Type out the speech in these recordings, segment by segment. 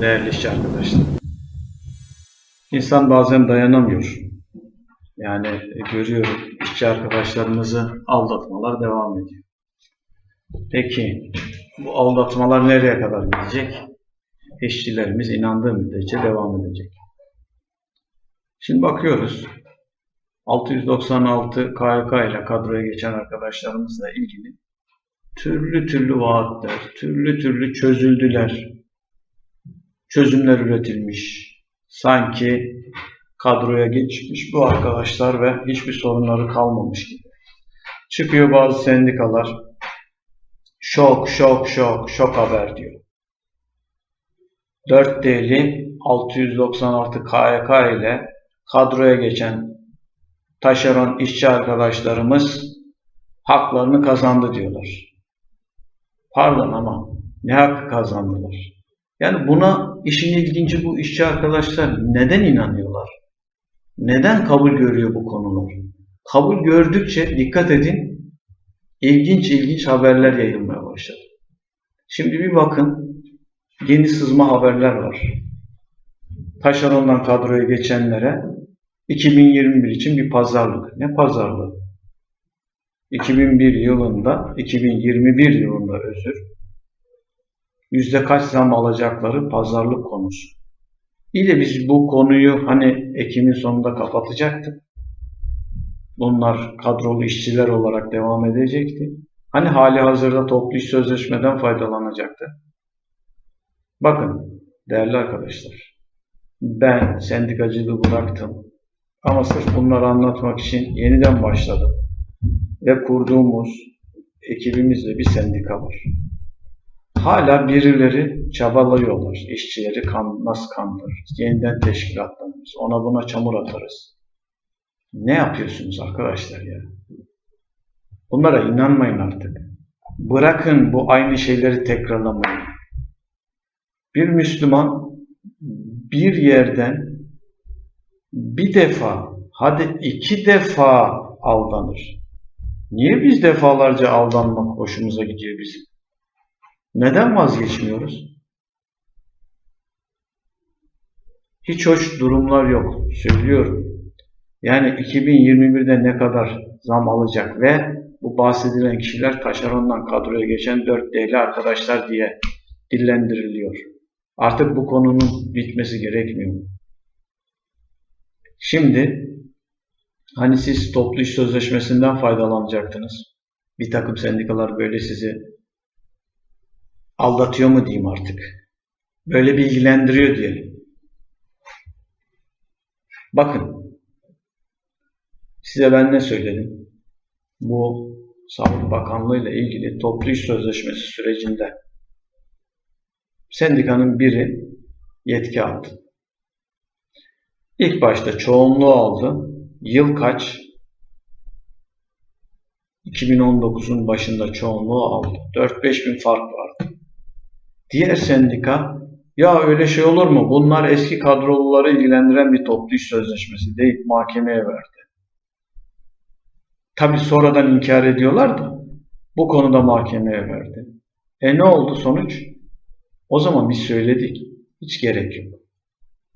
değerli işçi arkadaşlar. İnsan bazen dayanamıyor. Yani e, görüyorum işçi arkadaşlarımızı aldatmalar devam ediyor. Peki bu aldatmalar nereye kadar gidecek? İşçilerimiz inandığı müddetçe devam edecek. Şimdi bakıyoruz. 696 KYK ile kadroya geçen arkadaşlarımızla ilgili türlü türlü vaatler, türlü türlü çözüldüler. Çözümler üretilmiş. Sanki kadroya geçmiş bu arkadaşlar ve hiçbir sorunları kalmamış gibi. Çıkıyor bazı sendikalar. Şok, şok, şok, şok haber diyor. 4D'li 696 KYK ile kadroya geçen taşeron işçi arkadaşlarımız haklarını kazandı diyorlar. Pardon ama ne hakkı kazandılar? Yani buna işin ilginci bu işçi arkadaşlar neden inanıyorlar? Neden kabul görüyor bu konular? Kabul gördükçe dikkat edin ilginç ilginç haberler yayılmaya başladı. Şimdi bir bakın yeni sızma haberler var. Taşerondan kadroya geçenlere 2021 için bir pazarlık. Ne pazarlığı? 2001 yılında, 2021 yılında özür, yüzde kaç zam alacakları pazarlık konusu. İle biz bu konuyu hani Ekim'in sonunda kapatacaktık. Bunlar kadrolu işçiler olarak devam edecekti. Hani hali hazırda toplu iş sözleşmeden faydalanacaktı. Bakın değerli arkadaşlar, ben sendikacılığı bıraktım. Ama sırf bunları anlatmak için yeniden başladım. Ve kurduğumuz ekibimizde bir sendika var. Hala birileri çabalıyorlar. İşçileri kan, nasıl kandırırız? Yeniden teşkilatlanırız. Ona buna çamur atarız. Ne yapıyorsunuz arkadaşlar ya? Bunlara inanmayın artık. Bırakın bu aynı şeyleri tekrarlamayı. Bir Müslüman bir yerden bir defa, hadi iki defa aldanır. Niye biz defalarca aldanmak hoşumuza gidiyor bizim? Neden vazgeçmiyoruz? Hiç hoş durumlar yok. Söylüyorum. Yani 2021'de ne kadar zam alacak ve bu bahsedilen kişiler taşerondan kadroya geçen 4 değerli arkadaşlar diye dillendiriliyor. Artık bu konunun bitmesi gerekmiyor. Şimdi hani siz toplu iş sözleşmesinden faydalanacaktınız. Bir takım sendikalar böyle sizi aldatıyor mu diyeyim artık. Böyle bilgilendiriyor diyelim. Bakın size ben ne söyledim? Bu Sağlık Bakanlığı ile ilgili toplu iş sözleşmesi sürecinde sendikanın biri yetki aldı. İlk başta çoğunluğu aldı. Yıl kaç? 2019'un başında çoğunluğu aldı. 4-5 bin fark vardı. Diğer sendika ya öyle şey olur mu? Bunlar eski kadroluları ilgilendiren bir toplu iş sözleşmesi deyip mahkemeye verdi. Tabi sonradan inkar ediyorlar da bu konuda mahkemeye verdi. E ne oldu sonuç? O zaman biz söyledik. Hiç gerek yok.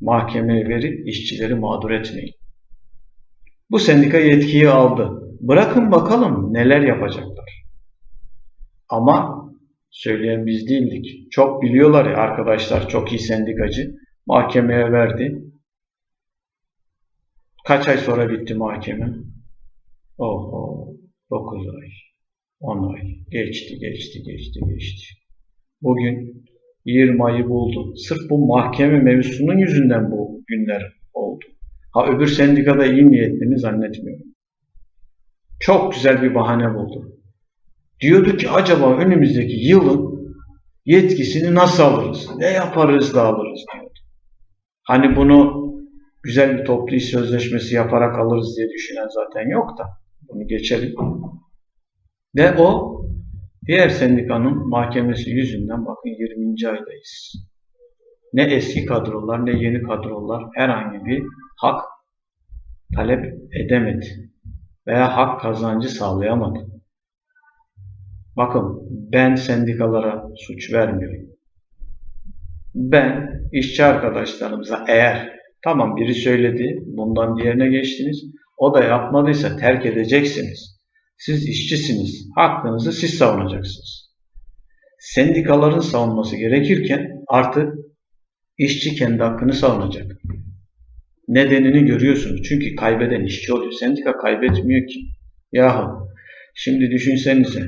Mahkemeye verip işçileri mağdur etmeyin. Bu sendika yetkiyi aldı. Bırakın bakalım neler yapacaklar. Ama söyleyen biz değildik. Çok biliyorlar ya arkadaşlar, çok iyi sendikacı. Mahkemeye verdi. Kaç ay sonra bitti mahkeme? Oho, 9 ay, 10 ay. Geçti, geçti, geçti, geçti. Bugün 20 ayı buldu. Sırf bu mahkeme mevzusunun yüzünden bu günler oldu. Ha öbür sendikada iyi niyetli mi zannetmiyorum. Çok güzel bir bahane buldu. Diyordu ki acaba önümüzdeki yılın yetkisini nasıl alırız? Ne yaparız da alırız diyordu. Hani bunu güzel bir toplu iş sözleşmesi yaparak alırız diye düşünen zaten yok da. Bunu geçelim. Ve o diğer sendikanın mahkemesi yüzünden bakın 20. aydayız. Ne eski kadrolar ne yeni kadrolar herhangi bir hak talep edemedi veya hak kazancı sağlayamadı. Bakın ben sendikalara suç vermiyorum. Ben işçi arkadaşlarımıza eğer tamam biri söyledi bundan diğerine geçtiniz o da yapmadıysa terk edeceksiniz. Siz işçisiniz. Hakkınızı siz savunacaksınız. Sendikaların savunması gerekirken artık işçi kendi hakkını savunacak. Nedenini görüyorsunuz. Çünkü kaybeden işçi oluyor. Sendika kaybetmiyor ki. Yahu şimdi düşünsenize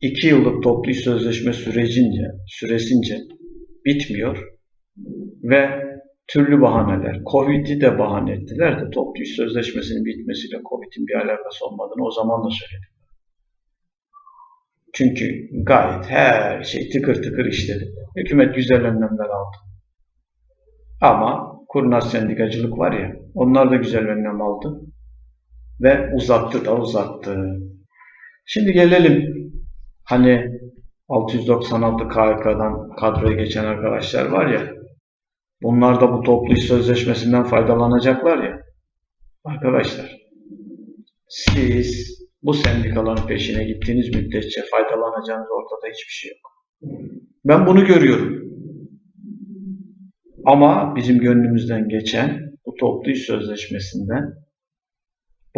iki yıllık toplu iş sözleşme sürecince, süresince bitmiyor ve türlü bahaneler, Covid'i de bahane ettiler de toplu iş sözleşmesinin bitmesiyle Covid'in bir alakası olmadığını o zaman da söyledim. Çünkü gayet her şey tıkır tıkır işledi. Hükümet güzel önlemler aldı. Ama kurnaz sendikacılık var ya, onlar da güzel önlem aldı. Ve uzattı da uzattı. Şimdi gelelim hani 696 KHK'dan kadroya geçen arkadaşlar var ya, bunlar da bu toplu iş sözleşmesinden faydalanacaklar ya. Arkadaşlar, siz bu sendikaların peşine gittiğiniz müddetçe faydalanacağınız ortada hiçbir şey yok. Ben bunu görüyorum. Ama bizim gönlümüzden geçen bu toplu iş sözleşmesinden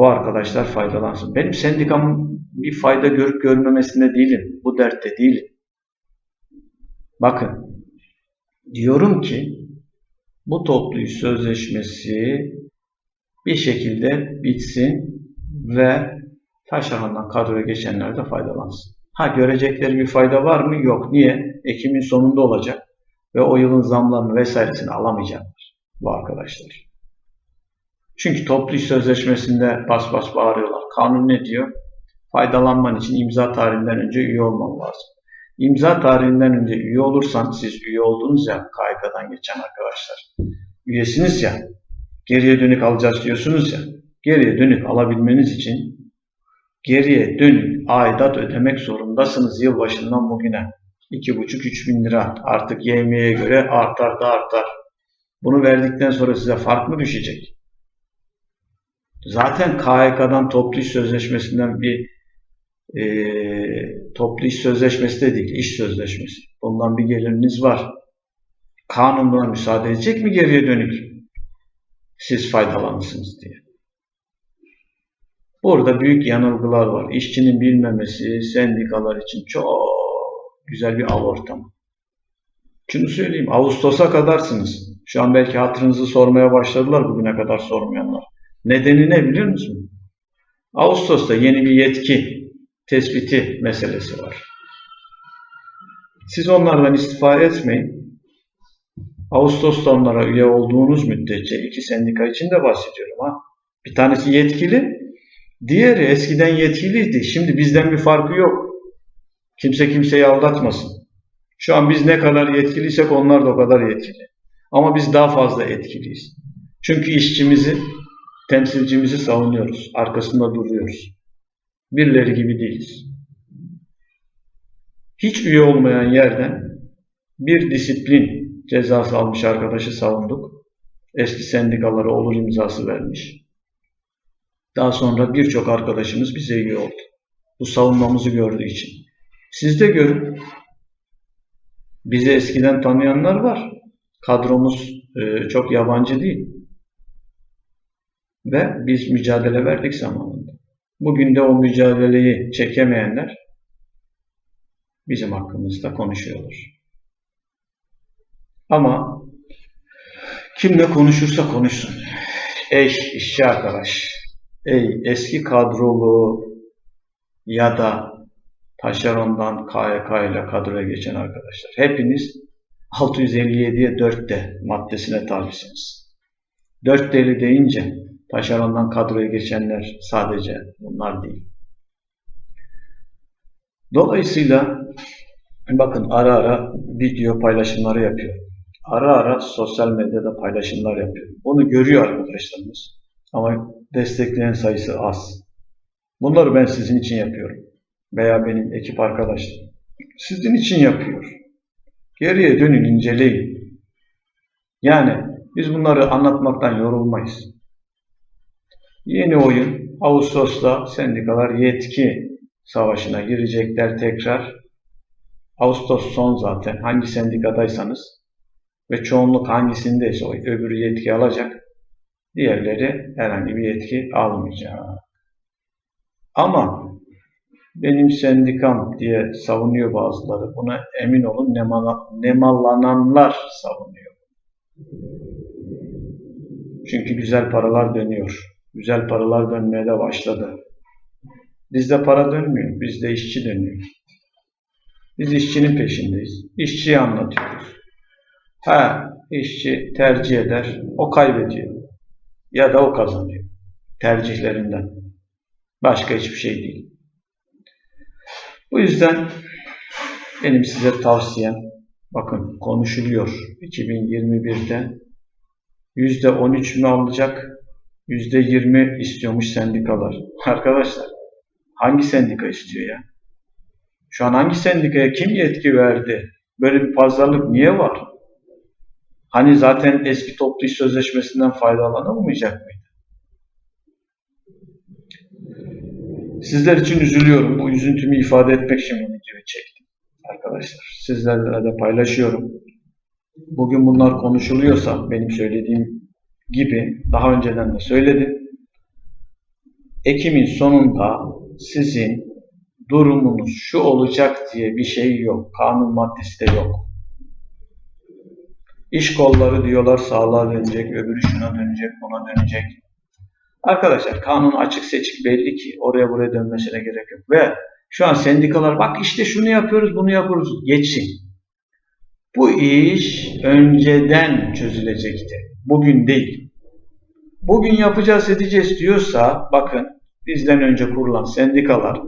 bu arkadaşlar faydalansın. Benim sendikamın bir fayda görüp görmemesinde değilim. Bu dertte değilim. Bakın, diyorum ki bu toplu sözleşmesi bir şekilde bitsin ve taşerondan kadroya geçenler de faydalansın. Ha görecekleri bir fayda var mı? Yok. Niye? Ekim'in sonunda olacak ve o yılın zamlarını vesairesini alamayacaklar bu arkadaşlar. Çünkü toplu iş sözleşmesinde bas bas bağırıyorlar. Kanun ne diyor? Faydalanman için imza tarihinden önce üye olman lazım. İmza tarihinden önce üye olursan siz üye oldunuz ya KYK'dan geçen arkadaşlar. Üyesiniz ya geriye dönük alacağız diyorsunuz ya. Geriye dönük alabilmeniz için geriye dönük aidat ödemek zorundasınız yılbaşından bugüne. 2,5-3 bin lira artık YM'ye göre artar da artar. Bunu verdikten sonra size fark mı düşecek? Zaten KHK'dan toplu iş sözleşmesinden bir e, toplu iş sözleşmesi de değil, iş sözleşmesi. Bundan bir geliriniz var. Kanun buna müsaade edecek mi geriye dönük? Siz faydalanırsınız diye. Burada büyük yanılgılar var. İşçinin bilmemesi sendikalar için çok güzel bir av ortamı. Şunu söyleyeyim, Ağustos'a kadarsınız. Şu an belki hatırınızı sormaya başladılar bugüne kadar sormayanlar. Nedeni ne biliyor musun? Ağustos'ta yeni bir yetki tespiti meselesi var. Siz onlardan istifa etmeyin. Ağustos'ta onlara üye olduğunuz müddetçe iki sendika için de bahsediyorum ha. Bir tanesi yetkili, diğeri eskiden yetkiliydi. Şimdi bizden bir farkı yok. Kimse kimseyi aldatmasın. Şu an biz ne kadar yetkiliysek onlar da o kadar yetkili. Ama biz daha fazla etkiliyiz. Çünkü işçimizi, temsilcimizi savunuyoruz. Arkasında duruyoruz. Birileri gibi değiliz. Hiç üye olmayan yerden bir disiplin cezası almış arkadaşı savunduk. Eski sendikalara olur imzası vermiş. Daha sonra birçok arkadaşımız bize üye oldu. Bu savunmamızı gördüğü için. Siz de görün. Bizi eskiden tanıyanlar var. Kadromuz e, çok yabancı değil. Ve biz mücadele verdik zamanında. Bugün de o mücadeleyi çekemeyenler bizim hakkımızda konuşuyorlar. Ama kim ne konuşursa konuşsun. Ey işçi arkadaş, ey eski kadrolu ya da taşerondan KYK ile kadroya geçen arkadaşlar. Hepiniz 657'ye 4D maddesine tabisiniz. 4D'li deyince taşerondan kadroya geçenler sadece bunlar değil. Dolayısıyla bakın ara ara video paylaşımları yapıyor. Ara ara sosyal medyada paylaşımlar yapıyor. Bunu görüyor arkadaşlarımız. Ama destekleyen sayısı az. Bunları ben sizin için yapıyorum veya benim ekip arkadaşlarım sizin için yapıyor. Geriye dönün inceleyin. Yani biz bunları anlatmaktan yorulmayız. Yeni oyun Ağustos'ta sendikalar yetki savaşına girecekler tekrar. Ağustos son zaten. Hangi sendikadaysanız ve çoğunluk hangisindeyse o öbürü yetki alacak. Diğerleri herhangi bir yetki almayacak. Ama benim sendikam diye savunuyor bazıları. Buna emin olun nemala- nemalananlar savunuyor. Çünkü güzel paralar dönüyor. Güzel paralar dönmeye de başladı. Bizde para dönmüyor. Bizde işçi dönüyor. Biz işçinin peşindeyiz. İşçiyi anlatıyoruz. Ha, işçi tercih eder, o kaybediyor. Ya da o kazanıyor. Tercihlerinden. Başka hiçbir şey değil. Bu yüzden benim size tavsiyem, bakın konuşuluyor 2021'de %13 mü alacak, %20 istiyormuş sendikalar. Arkadaşlar hangi sendika istiyor ya? Şu an hangi sendikaya kim yetki verdi? Böyle bir pazarlık niye var? Hani zaten eski toplu iş sözleşmesinden faydalanılmayacak mıydı? Sizler için üzülüyorum. Bu üzüntümü ifade etmek için bu videoyu çektim. Arkadaşlar sizlerle de paylaşıyorum. Bugün bunlar konuşuluyorsa benim söylediğim gibi daha önceden de söyledim. Ekim'in sonunda sizin durumunuz şu olacak diye bir şey yok. Kanun maddesi de yok. İş kolları diyorlar sağlığa dönecek, öbürü şuna dönecek, buna dönecek. Arkadaşlar kanun açık seçik belli ki oraya buraya dönmesine gerek yok. Ve şu an sendikalar bak işte şunu yapıyoruz, bunu yapıyoruz. Geçin. Bu iş önceden çözülecekti. Bugün değil. Bugün yapacağız edeceğiz diyorsa bakın bizden önce kurulan sendikalar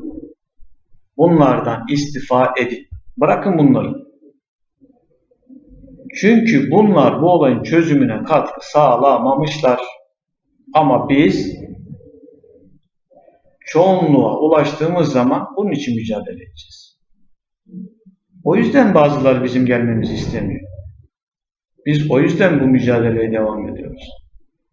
bunlardan istifa edin. Bırakın bunları. Çünkü bunlar bu olayın çözümüne katkı sağlamamışlar. Ama biz çoğunluğa ulaştığımız zaman bunun için mücadele edeceğiz. O yüzden bazıları bizim gelmemizi istemiyor. Biz o yüzden bu mücadeleye devam ediyoruz.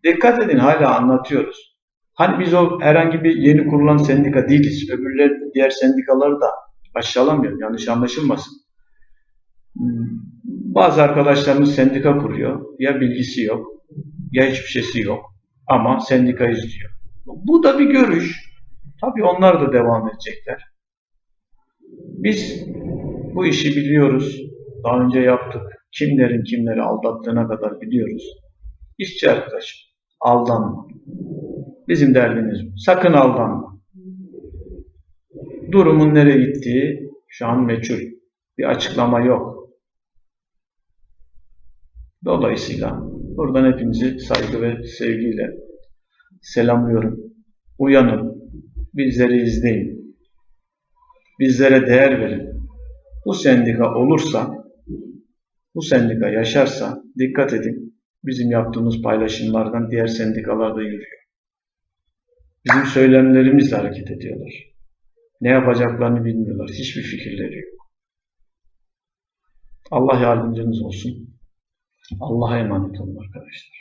Dikkat edin hala anlatıyoruz. Hani biz o herhangi bir yeni kurulan sendika değiliz. Öbürleri diğer sendikaları da aşağılamıyorum. Yanlış anlaşılmasın. Hmm, Bazı arkadaşlarımız sendika kuruyor. Ya bilgisi yok ya hiçbir şeysi yok. Ama sendika istiyor. Bu da bir görüş. Tabii onlar da devam edecekler. Biz bu işi biliyoruz. Daha önce yaptık. Kimlerin kimleri aldattığına kadar biliyoruz. İşçi arkadaşım aldanma. Bizim derdimiz. Sakın aldanma. Durumun nereye gittiği şu an meçhul. Bir açıklama yok. Dolayısıyla buradan hepinizi saygı ve sevgiyle selamlıyorum. Uyanın. Bizleri izleyin. Bizlere değer verin. Bu sendika olursa, bu sendika yaşarsa dikkat edin. Bizim yaptığımız paylaşımlardan diğer sendikalar da yürüyor. Bizim söylemlerimizle hareket ediyorlar. Ne yapacaklarını bilmiyorlar. Hiçbir fikirleri yok. Allah yardımcınız olsun. Allah'a emanet olun arkadaşlar.